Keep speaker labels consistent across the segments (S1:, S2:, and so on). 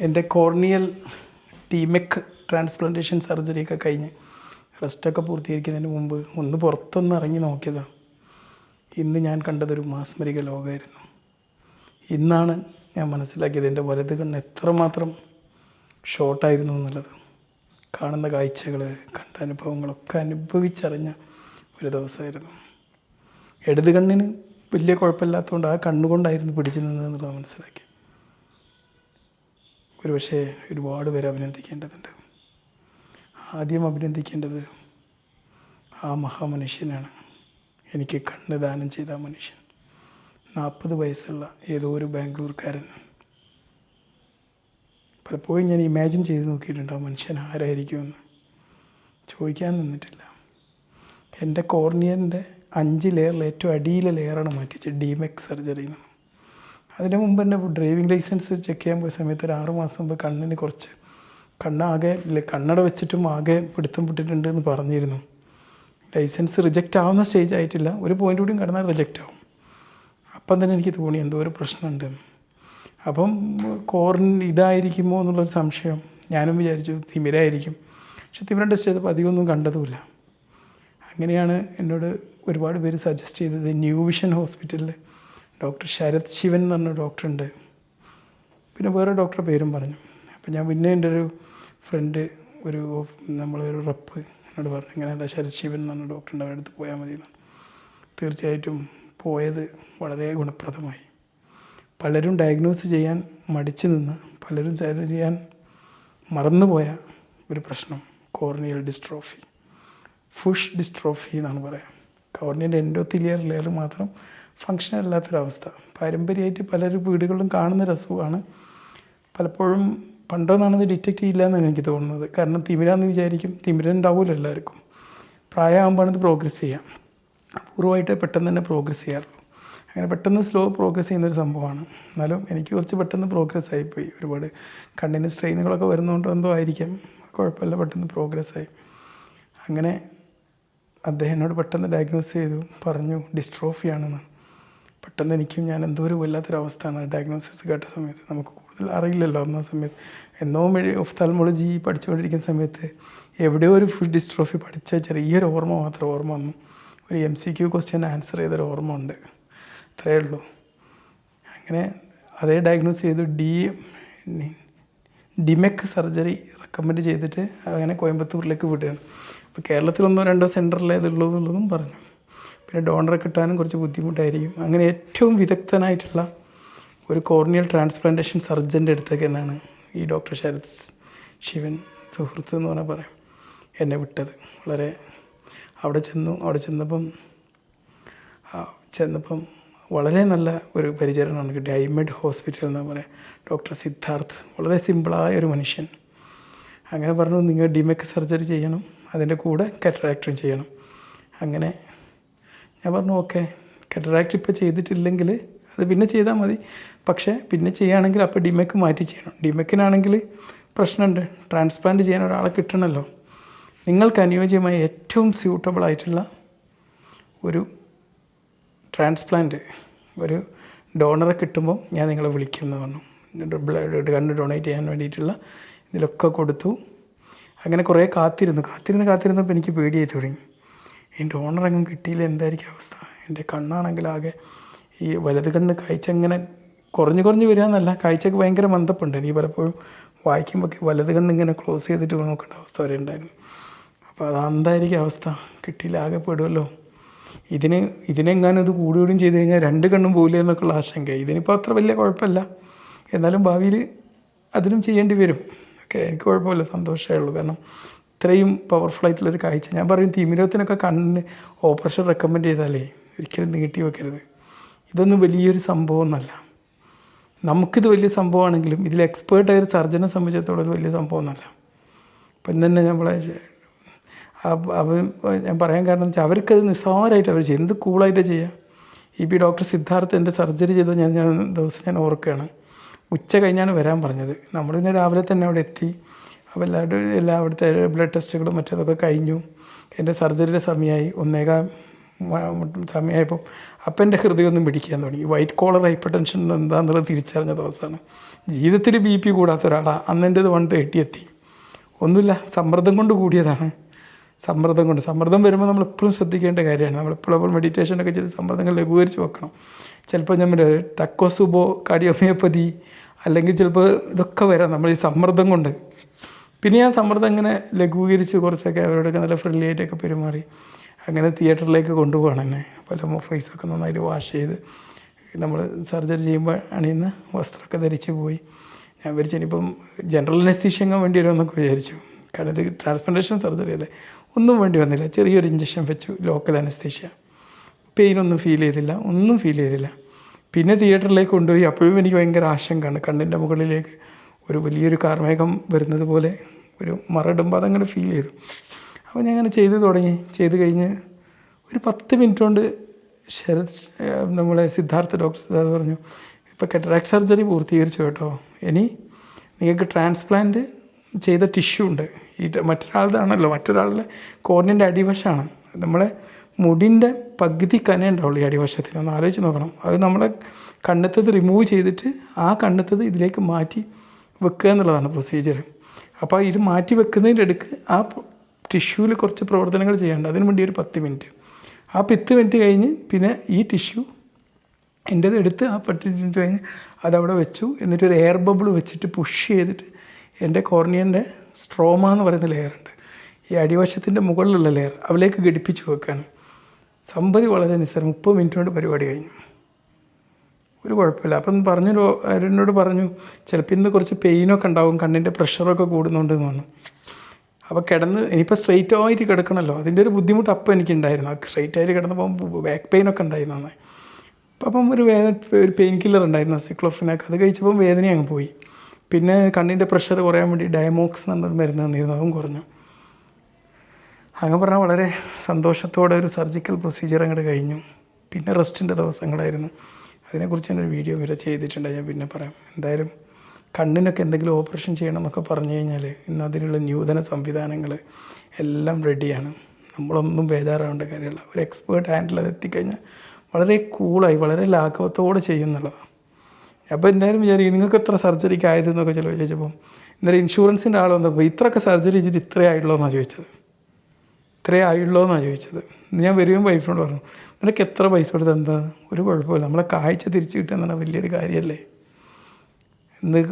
S1: എന്റെ corneal ടീമെക് transplantation സർജറിയൊക്കെ കഴിഞ്ഞ് റെസ്റ്റൊക്കെ പൂർത്തീകരിക്കുന്നതിന് മുമ്പ് ഒന്ന് പുറത്തൊന്ന് ഇറങ്ങി നോക്കിയതാണ് ഇന്ന് ഞാൻ കണ്ടതൊരു മാസ്മരിക ലോകമായിരുന്നു. ഇന്നാണ് ഞാൻ മനസ്സിലാക്കിയത് എന്റെ വലത് കണ്ണ് എത്രമാത്രം ഷോർട്ടായിരുന്നു എന്നുള്ളത്. കാണുന്ന കാഴ്ചകൾ കണ്ട അനുഭവങ്ങളൊക്കെ അനുഭവിച്ചറിഞ്ഞ ഒരു ദിവസമായിരുന്നു. ഇടത് കണ്ണിന് വലിയ കുഴപ്പമില്ലാത്തതുകൊണ്ട് ആ കണ്ണുകൊണ്ടായിരുന്നു പിടിച്ചു നിന്നതെന്നുള്ളത് മനസ്സിലാക്കി. ഒരു പക്ഷേ ഒരുപാട് പേരെ അഭിനന്ദിക്കേണ്ടതുണ്ട്. ആദ്യം അഭിനന്ദിക്കേണ്ടത് ആ മഹാമനുഷ്യനാണ്. എനിക്ക് കണ്ണ് ദാനം ചെയ്ത ആ മനുഷ്യൻ. നാൽപ്പത് വയസ്സുള്ള ഏതോ ഒരു ബാംഗ്ലൂർക്കാരൻ. പലപ്പോഴും ഞാൻ ഇമാജിൻ ചെയ്ത് നോക്കിയിട്ടുണ്ട് ആ മനുഷ്യൻ ആരായിരിക്കുമെന്ന്. ചോദിക്കാൻ നിന്നിട്ടില്ല. എന്റെ കോർണിയന്റെ അഞ്ച് ലെയറിൽ ഏറ്റവും അടിയിലെ ലെയറാണ് മാറ്റിച്ചത് ഡിമെക് സർജറി എന്ന് അതിന് മുമ്പ് തന്നെ ഡ്രൈവിംഗ് ലൈസൻസ് ചെക്ക് ചെയ്യാൻ പോയ സമയത്ത് ഒരു ആറ് മാസം മുമ്പ് കണ്ണിന് കുറച്ച് കണ്ണാകെ കണ്ണട വെച്ചിട്ടും ആകെ പിടുത്തം പിട്ടിട്ടുണ്ട് എന്ന് പറഞ്ഞിരുന്നു. ലൈസൻസ് റിജക്റ്റ് ആവുന്ന സ്റ്റേജ് ആയിട്ടില്ല. ഒരു പോയിന്റ് കൂടിയും കടന്നാൽ റിജക്റ്റ് ആവും. അപ്പം തന്നെ എനിക്ക് തോന്നി എന്തോ ഒരു പ്രശ്നമുണ്ട്. അപ്പം കോറിൻ ഇതായിരിക്കുമോ എന്നുള്ളൊരു സംശയം ഞാനും വിചാരിച്ചു തിമിരായിരിക്കും. പക്ഷെ തിമിരം ടെസ്റ്റ് ചെയ്തപ്പോൾ അധികമൊന്നും കണ്ടതുമില്ല. അങ്ങനെയാണ് എന്നോട് ഒരുപാട് പേര് സജസ്റ്റ് ചെയ്തത് ന്യൂ വിഷൻ ഹോസ്പിറ്റലിൽ ഡോക്ടർ ശരത് ശിവൻ എന്ന് പറഞ്ഞ ഡോക്ടറുണ്ട്. പിന്നെ വേറെ ഡോക്ടർ പേരും പറഞ്ഞു. അപ്പം ഞാൻ പിന്നെ എന്റെ ഒരു ഫ്രണ്ട് ഒരു നമ്മളൊരു റപ്പ് എന്നോട് പറഞ്ഞു. ഇങ്ങനെ എന്താ ശരത് ശിവൻ എന്ന് പറഞ്ഞ ഡോക്ടറുണ്ട് അവരുടെ അടുത്ത് പോയാൽ മതി തീർച്ചയായിട്ടും പോയത് വളരെ ഗുണപ്രദമായി. പലരും ഡയഗ്നോസ് ചെയ്യാൻ മടിച്ചു നിന്ന് പലരും ചെയ്യാൻ മറന്നുപോയ ഒരു പ്രശ്നം കോർണിയൽ ഡിസ്ട്രോഫി ഫുഷ് ഡിസ്ട്രോഫി എന്നാണ് പറയുക കോർണിയന്റെ എൻഡോത്തിലിയർ ലെയർ മാത്രം ഫങ്ഷൻ അല്ലാത്തൊരവസ്ഥ പാരമ്പര്യമായിട്ട് പലരും വീടുകളിലും കാണുന്ന ഒരു അസുഖമാണ് പലപ്പോഴും പണ്ടൊന്നാണത് ഡിറ്റക്റ്റ് ചെയ്യില്ല എന്നാണ് എനിക്ക് തോന്നുന്നത്. കാരണം തിമിരാന്ന് വിചാരിക്കും തിമിരം ഉണ്ടാവില്ല എല്ലാവർക്കും. പ്രായമാകുമ്പോൾ ഇത് പ്രോഗ്രസ് ചെയ്യാം. അപൂർവമായിട്ട് പെട്ടെന്ന് തന്നെ പ്രോഗ്രസ് ചെയ്യാറുള്ളൂ. അങ്ങനെ പെട്ടെന്ന് സ്ലോ പ്രോഗ്രസ് ചെയ്യുന്നൊരു സംഭവമാണ്. എന്നാലും എനിക്ക് കുറച്ച് പെട്ടെന്ന് പ്രോഗ്രസ് ആയിപ്പോയി. ഒരുപാട് കണ്ണിന് സ്ട്രെയിനുകളൊക്കെ വരുന്നതുകൊണ്ട് എന്തോ ആയിരിക്കാം. കുഴപ്പമില്ല പെട്ടെന്ന് പ്രോഗ്രസ് ആയി. അങ്ങനെ അദ്ദേഹം എന്നോട് പെട്ടെന്ന് ഡയഗ്നോസ് ചെയ്തു. പറഞ്ഞു ഡിസ്ട്രോഫിയാണെന്ന് പെട്ടെന്ന് എനിക്കും ഞാൻ എന്തോ ഒരു വല്ലാത്തൊരവസ്ഥയാണ് ഡയഗ്നോസിസ് കേട്ട സമയത്ത്. നമുക്ക് കൂടുതൽ അറിയില്ലല്ലോ അന്ന സമയത്ത്. എന്നോ മെഴി ഒഫ്താൽമോളജി പഠിച്ചുകൊണ്ടിരിക്കുന്ന സമയത്ത് എവിടെയോ ഒരു ഫുഡ് ഡിസ്ട്രോഫി പഠിച്ച ചെറിയൊരു ഓർമ്മ മാത്രം ഓർമ്മ വന്നു. ഒരു M C Q question answer ചെയ്തൊരു ഓർമ്മ ഉണ്ട്. അത്രയേ ഉള്ളൂ. അങ്ങനെ അതേ ഡയഗ്നോസ് ചെയ്തു. ഡി ഡിമെക് സർജറി റെക്കമെൻഡ് ചെയ്തിട്ട് അങ്ങനെ കോയമ്പത്തൂരിലേക്ക് വിടുകയാണ്. അപ്പോൾ കേരളത്തിലൊന്നോ രണ്ടോ സെന്ററിലേ ഇതുള്ളൂ എന്നുള്ളതും പറഞ്ഞു. പിന്നെ ഡോണറെ കിട്ടാനും കുറച്ച് ബുദ്ധിമുട്ടായിരിക്കും. അങ്ങനെ ഏറ്റവും വിദഗ്ധനായിട്ടുള്ള ഒരു കോർണിയൽ ട്രാൻസ്പ്ലാന്റേഷൻ സർജന്റെ അടുത്തേക്ക് തന്നെയാണ് ഈ ഡോക്ടർ ശരത് ശിവൻ സുഹൃത്ത് എന്ന് പറഞ്ഞാൽ പറയാം എന്നെ വിട്ടത്. വളരെ അവിടെ ചെന്നു. അവിടെ ചെന്നപ്പം ചെന്നപ്പം വളരെ നല്ല ഒരു പരിചരണമാണ് കിട്ടിയത്. ഐമെഡ് ഹോസ്പിറ്റൽ എന്ന് പറയാം. ഡോക്ടർ സിദ്ധാർത്ഥ് വളരെ സിമ്പിളായ ഒരു മനുഷ്യൻ. അങ്ങനെ പറഞ്ഞു നിങ്ങൾ ഡിമെക് സർജറി ചെയ്യണം. അതിന്റെ കൂടെ കറ്ററാക്ടറും ചെയ്യണം. അങ്ങനെ ഞാൻ പറഞ്ഞു ഓക്കെ കറ്ററാക്റ്റ് ഇപ്പോൾ ചെയ്തിട്ടില്ലെങ്കിൽ അത് പിന്നെ ചെയ്താൽ മതി. പക്ഷേ പിന്നെ ചെയ്യുകയാണെങ്കിൽ അപ്പോൾ ഡിമെക്ക് മാറ്റി ചെയ്യണം. ഡിമെക്കിനാണെങ്കിൽ പ്രശ്നമുണ്ട്. ട്രാൻസ്പ്ലാന്റ് ചെയ്യാൻ ഒരാളെ കിട്ടണമല്ലോ നിങ്ങൾക്ക് അനുയോജ്യമായ ഏറ്റവും സ്യൂട്ടബിൾ ആയിട്ടുള്ള ഒരു ട്രാൻസ്പ്ലാന്റ് ഒരു ഡോണറെ കിട്ടുമ്പോൾ ഞാൻ നിങ്ങളെ വിളിക്കുമെന്ന് പറഞ്ഞു. ബ്ലഡ് കണ്ണ് ഡൊണേറ്റ് ചെയ്യാൻ വേണ്ടിയിട്ടുള്ള ഇതിലൊക്കെ കൊടുത്തു. അങ്ങനെ കുറേ കാത്തിരുന്നു. കാത്തിരുന്ന് കാത്തിരുന്നപ്പോൾ എനിക്ക് പേടിയായി തുടങ്ങി. ഈ ഓണറങ്ങും കിട്ടിയില്ല. എന്തായിരിക്കും അവസ്ഥ? എന്റെ കണ്ണാണെങ്കിൽ ആകെ ഈ വലത് കണ്ണ് കാഴ്ച ഇങ്ങനെ കുറഞ്ഞു കുറഞ്ഞു വരിക എന്നല്ല കാഴ്ചക്ക് ഭയങ്കര മന്ദപ്പുണ്ട്. എനിക്ക് പലപ്പോഴും വായിക്കുമ്പോൾ വലത് കണ്ണ് ഇങ്ങനെ ക്ലോസ് ചെയ്തിട്ട് നോക്കേണ്ട അവസ്ഥ വരെ ഉണ്ടായിരുന്നു. അപ്പോൾ അത് എന്തായിരിക്കും അവസ്ഥ? കിട്ടിയില്ല ആകെ പെടുമല്ലോ ഇതിന് ഇതിനെങ്ങാനും ഇത് കൂടുകയും ചെയ്ത് കഴിഞ്ഞാൽ രണ്ട് കണ്ണും പോകില്ല എന്നൊക്കെയുള്ള ആശങ്ക ഇതിനിപ്പോൾ അത്ര വലിയ കുഴപ്പമില്ല. എന്നാലും ഭാവിയിൽ അതിനും ചെയ്യേണ്ടി വരും. ഓക്കെ എനിക്ക് കുഴപ്പമില്ല. സന്തോഷമേ ഉള്ളൂ. കാരണം ഇത്രയും പവർഫുൾ ആയിട്ടുള്ളൊരു കാഴ്ച. ഞാൻ പറയും തിമിരത്തിനൊക്കെ കണ്ണിന് ഓപ്പറേഷൻ റെക്കമെൻഡ് ചെയ്താലേ ഒരിക്കലും നീട്ടി വെക്കരുത്. ഇതൊന്നും വലിയൊരു സംഭവമൊന്നുമല്ല. നമുക്കിത് വലിയ സംഭവമാണെങ്കിലും ഇതിൽ എക്സ്പേർട്ടായ ഒരു സർജനെ സംബന്ധിച്ചിടത്തോളം വലിയ സംഭവമൊന്നുമല്ല. ഇപ്പം തന്നെ നമ്മളെ അവ ഞാൻ പറയാൻ കാരണം വെച്ചാൽ അവർക്കത് നിസ്സാരമായിട്ട് അവർ ചെയ്യും. എന്ത് കൂളായിട്ട് ചെയ്യുക ഈ പി ഡോക്ടർ സിദ്ധാർത്ഥ എന്റെ സർജറി ചെയ്തത് ഞാൻ ഞാൻ ദിവസം ഞാൻ ഓർക്കുകയാണ്. ഉച്ച കഴിഞ്ഞാണ് വരാൻ പറഞ്ഞത്. നമ്മൾ പിന്നെ രാവിലെ തന്നെ അവിടെ എത്തി. അപ്പോൾ എല്ലാവരുടെയും എല്ലാ അവിടുത്തെ ബ്ലഡ് ടെസ്റ്റുകളും മറ്റേതൊക്കെ കഴിഞ്ഞു. എന്റെ സർജറിയുടെ സമയമായി. ഒന്നേകാൽ സമയമായപ്പോൾ അപ്പം എന്റെ ഹൃദയം ഒന്നും പിടിക്കാൻ തുടങ്ങി. വൈറ്റ് കോളർ ഹൈപ്പർ ടെൻഷൻ എന്താണെന്നുള്ളത് തിരിച്ചറിഞ്ഞ ദിവസമാണ്. ജീവിതത്തിൽ ബി പി കൂടാത്ത ഒരാളാണ് അന്ന് എന്റെ വൺ തേർട്ടി എത്തി. ഒന്നുമില്ല സമ്മർദ്ദം കൊണ്ട് കൂടിയതാണ്. സമ്മർദ്ദം കൊണ്ട്. സമ്മർദ്ദം വരുമ്പോൾ നമ്മൾ എപ്പോഴും ശ്രദ്ധിക്കേണ്ട കാര്യമാണ്. നമ്മൾ എപ്പോഴും മെഡിറ്റേഷനൊക്കെ ചെയ്ത് സമ്മർദ്ദങ്ങൾ ലഘൂകരിച്ച് വെക്കണം. ചിലപ്പോൾ നമ്മൾ ടക്കോസുബോ കാർഡിയോമിയോപ്പതി അല്ലെങ്കിൽ ചിലപ്പോൾ ഇതൊക്കെ വരാം. നമ്മൾ ഈ സമ്മർദ്ദം കൊണ്ട് പിന്നെ ഞാൻ സമ്മർദ്ദം ഇങ്ങനെ ലഘൂകരിച്ച് കുറച്ചൊക്കെ അവരോടൊക്കെ നല്ല ഫ്രണ്ട്ലി ആയിട്ടൊക്കെ പെരുമാറി. അങ്ങനെ തിയേറ്ററിലേക്ക് കൊണ്ടുപോകണം എന്നെ. പല ഫേസൊക്കെ നന്നായിട്ട് വാഷ് ചെയ്ത് നമ്മൾ സർജറി ചെയ്യുമ്പോൾ അണിയുന്ന വസ്ത്രമൊക്കെ ധരിച്ച് പോയി. ഞാൻ വിചാരിച്ചു ഇനിയിപ്പം ജനറൽ അനസ്തീഷ്യങ്ങാൻ വേണ്ടി വരുമെന്നൊക്കെ വിചാരിച്ചു. കാരണം ഇത് ട്രാൻസ്പ്ലാന്റേഷൻ സർജറി അല്ലേ? ഒന്നും വേണ്ടി വന്നില്ല. ചെറിയൊരു ഇഞ്ചക്ഷൻ വെച്ചു ലോക്കൽ അനസ്തീഷ്യ പെയിനൊന്നും ഫീൽ ചെയ്തില്ല. ഒന്നും ഫീൽ ചെയ്തില്ല. പിന്നെ തിയേറ്ററിലേക്ക് കൊണ്ടുപോയി. അപ്പോഴും എനിക്ക് ഭയങ്കര ആശങ്കയാണ് കണ്ണിന്റെ മുകളിലേക്ക് ഒരു വലിയൊരു കാർമേഘം വരുന്നത് പോലെ ഒരു മറിടുമ്പോൾ അതങ്ങനെ ഫീൽ ചെയ്തു. അപ്പോൾ ഞാൻ അങ്ങനെ ചെയ്ത് തുടങ്ങി. ചെയ്ത് കഴിഞ്ഞ് ഒരു പത്ത് മിനിറ്റ് കൊണ്ട് ശരത് നമ്മളെ സിദ്ധാർത്ഥ ഡോക്ടർ സിദ്ധാർത്ഥ പറഞ്ഞു ഇപ്പോൾ കറ്ററാക്ട് സർജറി പൂർത്തീകരിച്ചു കേട്ടോ. ഇനി നിങ്ങൾക്ക് ട്രാൻസ്പ്ലാന്റ് ചെയ്ത ടിഷ്യൂ ഉണ്ട്. ഈ മറ്റൊരാളുടെ മറ്റൊരാളുടെ കോർണിന്റെ അടിവശമാണ്. നമ്മളെ മുടിന്റെ പകുതി കന ഉണ്ടാവുള്ളൂ ഈ അടിവശത്തിൽ ഒന്ന് ആലോചിച്ച് നോക്കണം. അത് നമ്മളെ കണ്ണെത്തത് റിമൂവ് ചെയ്തിട്ട് ആ കണ്ണെത്തത് ഇതിലേക്ക് മാറ്റി വെക്കുക എന്നുള്ളതാണ് പ്രൊസീജിയർ അപ്പോൾ ഇത് മാറ്റി വെക്കുന്നതിന്റെ അടുക്ക് ആ ടിഷ്യൂവിൽ കുറച്ച് പ്രവർത്തനങ്ങൾ ചെയ്യാനുണ്ട്. അതിനു വേണ്ടി ഒരു പത്ത് മിനിറ്റ് ആ പത്ത് മിനിറ്റ് കഴിഞ്ഞ് പിന്നെ ഈ ടിഷ്യൂ എന്റേത് എടുത്ത് ആ പത്ത് മിനിറ്റ് കഴിഞ്ഞ് അതവിടെ വെച്ചു. എന്നിട്ട് ഒരു എയർ ബബിൾ വെച്ചിട്ട് പുഷ് ചെയ്തിട്ട് എന്റെ കോർണിയന്റെ സ്ട്രോമ എന്ന് പറയുന്ന ലെയർ ഉണ്ട്. ഈ അടിവശത്തിന്റെ മുകളിലുള്ള ലെയർ അവിലേക്ക് ഘടിപ്പിച്ച് വെക്കുകയാണ് സംഭതി വളരെ നിസ്സാരം. മുപ്പത് മിനിറ്റ് കൊണ്ട് പരിപാടി കഴിഞ്ഞു. ഒരു കുഴപ്പമില്ല. അപ്പം പറഞ്ഞു അരുണിനോട് പറഞ്ഞു ചിലപ്പോൾ ഇന്ന് കുറച്ച് പെയിനൊക്കെ ഉണ്ടാവും കണ്ണിന്റെ പ്രഷറൊക്കെ കൂടുന്നുണ്ടെന്ന് പറഞ്ഞു. അപ്പോൾ കിടന്ന് ഇനിയിപ്പോൾ സ്ട്രെയിറ്റ് ആയിട്ട് കിടക്കണമല്ലോ അതിന്റെ ഒരു ബുദ്ധിമുട്ട് അപ്പം എനിക്കുണ്ടായിരുന്നു. സ്ട്രെയിറ്റ് ആയിട്ട് കിടന്നപ്പോൾ ബാക്ക് പെയിനൊക്കെ ഉണ്ടായിരുന്നു നന്നായി അപ്പം ഒരു വേദന ഒരു പെയിൻ കില്ലർ ഉണ്ടായിരുന്നു സിക്ലോഫിനൊക്കെ. അത് കഴിച്ചപ്പം വേദന അങ്ങ് പോയി. പിന്നെ കണ്ണിന്റെ പ്രഷർ കുറയാൻ വേണ്ടി ഡയമോക്സ് എന്ന് പറഞ്ഞൊരു മരുന്ന് തന്നിരുന്നു അതും കുറഞ്ഞു. അങ്ങനെ പറഞ്ഞാൽ വളരെ സന്തോഷത്തോടെ ഒരു സർജിക്കൽ പ്രൊസീജിയർ അങ്ങോട്ട് കഴിഞ്ഞു. പിന്നെ റെസ്റ്റിന്റെ ദിവസങ്ങളായിരുന്നു. അതിനെക്കുറിച്ച് ഞാനൊരു വീഡിയോ വരെ ചെയ്തിട്ടുണ്ട്. ഞാൻ പിന്നെ പറയാം. എന്തായാലും കണ്ണിനൊക്കെ എന്തെങ്കിലും ഓപ്പറേഷൻ ചെയ്യണം എന്നൊക്കെ പറഞ്ഞു കഴിഞ്ഞാൽ ഇന്ന് അതിനുള്ള നൂതന സംവിധാനങ്ങൾ എല്ലാം റെഡിയാണ് നമ്മളൊന്നും ബേജാറാവേണ്ട കാര്യമില്ല. ഒരു എക്സ്പേർട്ട് ഹാൻഡിൽ അത് എത്തിക്കഴിഞ്ഞാൽ വളരെ കൂളായി വളരെ ലാഘവത്തോടെ ചെയ്യുന്നുള്ളതാണ് അപ്പോൾ എന്തായാലും വിചാരിക്കും നിങ്ങൾക്ക് എത്ര സർജറിക്ക് ആയതെന്നൊക്കെ ചില ചോദിച്ചപ്പോൾ ഇന്നലെ ഇൻഷുറൻസിന്റെ ആൾ വന്നപ്പോൾ ഇത്രയൊക്കെ സർജറി ചെയ്തിട്ട് ഇത്രേ എന്നാണ് ചോദിച്ചത്. ഇത്രേ ആയുള്ളൂ എന്നാണ് ചോദിച്ചത്. ഞാൻ വരുമ്പോൾ വൈഫിനോട് പറഞ്ഞു നിനക്ക് എത്ര പൈസ കൊടുത്ത്? എന്താ? ഒരു കുഴപ്പമില്ല. നമ്മളെ കാഴ്ച തിരിച്ചു കിട്ടുക വലിയൊരു കാര്യമല്ലേ ഇന്ന്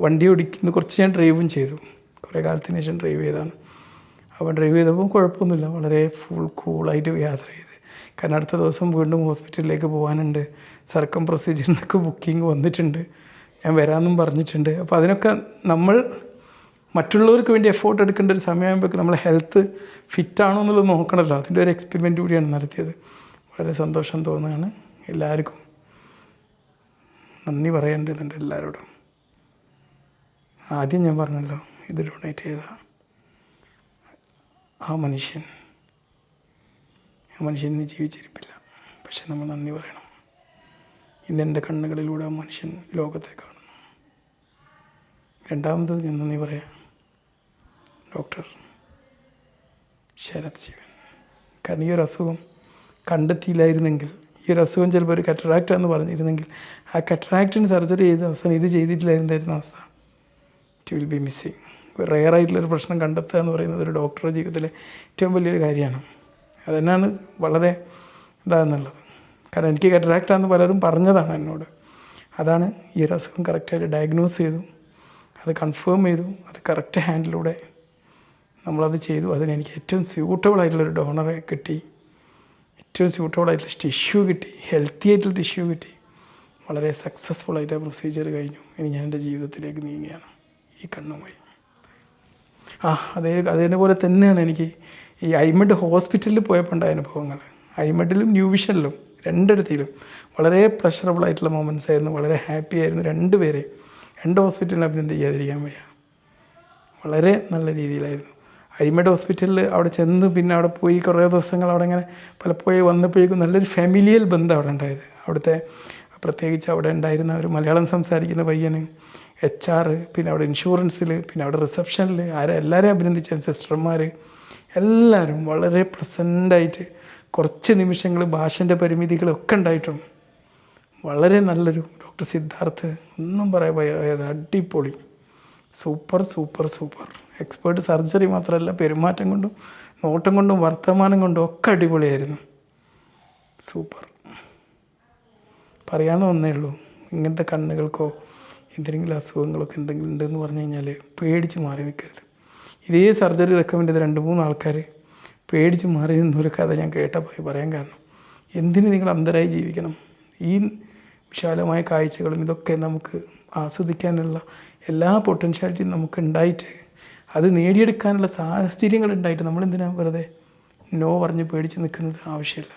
S1: വണ്ടി ഓടിക്കുന്ന കുറച്ച് ഞാൻ ഡ്രൈവും ചെയ്തു. കുറേ കാലത്തിന് ശേഷം ഡ്രൈവ് ചെയ്താണ് അപ്പോൾ ഡ്രൈവ് ചെയ്തപ്പോൾ കുഴപ്പമൊന്നുമില്ല. വളരെ ഫുൾ കൂളായിട്ട് യാത്ര ചെയ്ത്. കാരണം അടുത്ത ദിവസം വീണ്ടും ഹോസ്പിറ്റലിലേക്ക് പോകാനുണ്ട്. സർക്കം പ്രൊസീജിയറിനൊക്കെ ബുക്കിംഗ് വന്നിട്ടുണ്ട്. ഞാൻ വരാമെന്നും പറഞ്ഞിട്ടുണ്ട്. അപ്പോൾ അതിനൊക്കെ നമ്മൾ മറ്റുള്ളവർക്ക് വേണ്ടി എഫോർട്ട് എടുക്കേണ്ട ഒരു സമയമാകുമ്പോൾ നമ്മൾ ഹെൽത്ത് ഫിറ്റാണോ എന്നുള്ളത് നോക്കണമല്ലോ. അതിന്റെ ഒരു എക്സ്പെരിമെന്റ് കൂടിയാണ് നടത്തിയത്. വളരെ സന്തോഷം തോന്നുകയാണ് എല്ലാവർക്കും. നന്ദി പറയേണ്ടതുണ്ട് എല്ലാവരോടും. ആദ്യം ഞാൻ പറഞ്ഞല്ലോ ഇത് ഡൊണേറ്റ് ചെയ്ത ആ മനുഷ്യൻ ആ മനുഷ്യൻ ഇന്ന് ജീവിച്ചിരിപ്പില്ല. പക്ഷെ നമ്മൾ നന്ദി പറയണം. ഇന്ന് എന്റെ കണ്ണുകളിലൂടെ ആ മനുഷ്യൻ ലോകത്തെ കാണുന്നു. രണ്ടാമത് ഞാൻ നന്ദി പറയാം. ഡോക്ടർ ശരത് ശിവൻ. കാരണം ഈ ഒരു അസുഖം കണ്ടെത്തിയില്ലായിരുന്നെങ്കിൽ ഈ ഒരു അസുഖം ചിലപ്പോൾ ഒരു കറ്ററാക്റ്റ് എന്ന് പറഞ്ഞിരുന്നെങ്കിൽ ആ കറ്ററാക്റ്റിന് സർജറി ചെയ്ത അവസാനം ഇത് ചെയ്തിട്ടില്ലായിരുന്നായിരുന്ന അവസ്ഥ. It will be missing rare ആയിട്ടുള്ളൊരു പ്രശ്നം കണ്ടെത്തുക എന്ന് പറയുന്നത് ഒരു ഡോക്ടറുടെ ജീവിതത്തിലെ ഏറ്റവും വലിയൊരു കാര്യമാണ്. അതുതന്നെയാണ് വളരെ ഇതാണെന്നുള്ളത് കാരണം എനിക്ക് കറ്ററാക്റ്റാന്ന് പലരും പറഞ്ഞതാണ് എന്നോട്. അതാണ് ഈ ഒരു അസുഖം കറക്റ്റായിട്ട് ഡയഗ്നോസ് ചെയ്തു. അത് കൺഫേം ചെയ്തു. അത് കറക്റ്റ് ഹാൻഡിലൂടെ നമ്മളത് ചെയ്തു. അതിന് എനിക്ക് ഏറ്റവും സ്യൂട്ടബിൾ ആയിട്ടുള്ളൊരു ഡോണറെ കിട്ടി. ഏറ്റവും സ്യൂട്ടബിൾ ആയിട്ടുള്ള ടിഷ്യൂ കിട്ടി. ഹെൽത്തി ആയിട്ടുള്ള ടിഷ്യൂ കിട്ടി. വളരെ സക്സസ്ഫുൾ ആയിട്ട് ആ പ്രൊസീജിയർ കഴിഞ്ഞു. ഇനി ഞാൻ എന്റെ ജീവിതത്തിലേക്ക് നീങ്ങുകയാണ്. ഈ കണ്ണുമായി. ആ അതേ അതേപോലെ തന്നെയാണ് എനിക്ക് ഈ ഐമഡ് ഹോസ്പിറ്റലിൽ പോയപ്പോൾ ഉണ്ടായ അനുഭവങ്ങൾ. ഐമഡിലും ന്യൂ വിഷനിലും രണ്ടിടത്തിലും വളരെ പ്രഷറബിൾ ആയിട്ടുള്ള മൊമെന്റ്സ് ആയിരുന്നു. വളരെ ഹാപ്പി ആയിരുന്നു രണ്ടുപേരെയും രണ്ട് ഹോസ്പിറ്റലിൽ അഭിനന്ദിക്കാതിരിക്കാൻ വയ്യ. വളരെ നല്ല രീതിയിലായിരുന്നു. ഐമഡ് ഹോസ്പിറ്റലിൽ അവിടെ ചെന്ന് പിന്നെ അവിടെ പോയി കുറേ ദിവസങ്ങൾ അവിടെ ഇങ്ങനെ പലപ്പോഴും വന്നപ്പോഴേക്കും നല്ലൊരു ഫാമിലിയൽ ബന്ധം അവിടെ ഉണ്ടായത്. അവിടുത്തെ പ്രത്യേകിച്ച് അവിടെ ഉണ്ടായിരുന്ന ഒരു മലയാളം സംസാരിക്കുന്ന പയ്യന് എച്ച് ആർ പിന്നെ അവിടെ ഇൻഷുറൻസിൽ പിന്നെ അവിടെ റിസപ്ഷനിൽ ആരെ എല്ലാവരെയും അഭിനന്ദിച്ച സിസ്റ്റർമാർ എല്ലാവരും വളരെ പ്രസന്റായിട്ട് കുറച്ച് നിമിഷങ്ങൾ ഭാഷന്റെ പരിമിതികളൊക്കെ ഉണ്ടായിട്ടുണ്ട് വളരെ നല്ലൊരു ഡോക്ടർ സിദ്ധാർത്ഥ് ഒന്നും പറയാൻ പറയാതെ അടിപൊളി. Super super super. Expert surgery മാത്രമല്ല പെരുമാറ്റം കൊണ്ടും നോട്ടം കൊണ്ടും വർത്തമാനം കൊണ്ടും ഒക്കെ അടിപൊളിയായിരുന്നു. സൂപ്പർ. പറയാമെന്ന് ഒന്നേ ഉള്ളൂ ഇങ്ങനത്തെ കണ്ണുകൾക്കോ എന്തെങ്കിലും അസുഖങ്ങളൊക്കെ എന്തെങ്കിലും ഉണ്ടെന്ന് പറഞ്ഞു കഴിഞ്ഞാൽ പേടിച്ച് മാറി നിൽക്കരുത്. ഇതേ സർജറി റെക്കമെൻഡ് ചെയ്ത രണ്ട് മൂന്ന് ആൾക്കാർ പേടിച്ച് മാറി നിന്നൊരു കഥ ഞാൻ കേട്ടപ്പോൾ പറയാൻ കാരണം എന്തിന് നിങ്ങൾ അന്തരായി ജീവിക്കണം? ഈ വിശാലമായ കാഴ്ചകളും ഇതൊക്കെ നമുക്ക് ആസ്വദിക്കാനുള്ള എല്ലാ പൊട്ടൻഷ്യാലിറ്റിയും നമുക്ക് ഉണ്ടായിട്ട് അത് നേടിയെടുക്കാനുള്ള സാഹചര്യങ്ങൾ ഉണ്ടായിട്ട് നമ്മൾ എന്തിനാണ് വെറുതെ നോ പറഞ്ഞ് പേടിച്ച് നിൽക്കുന്നത്? ആവശ്യമില്ല.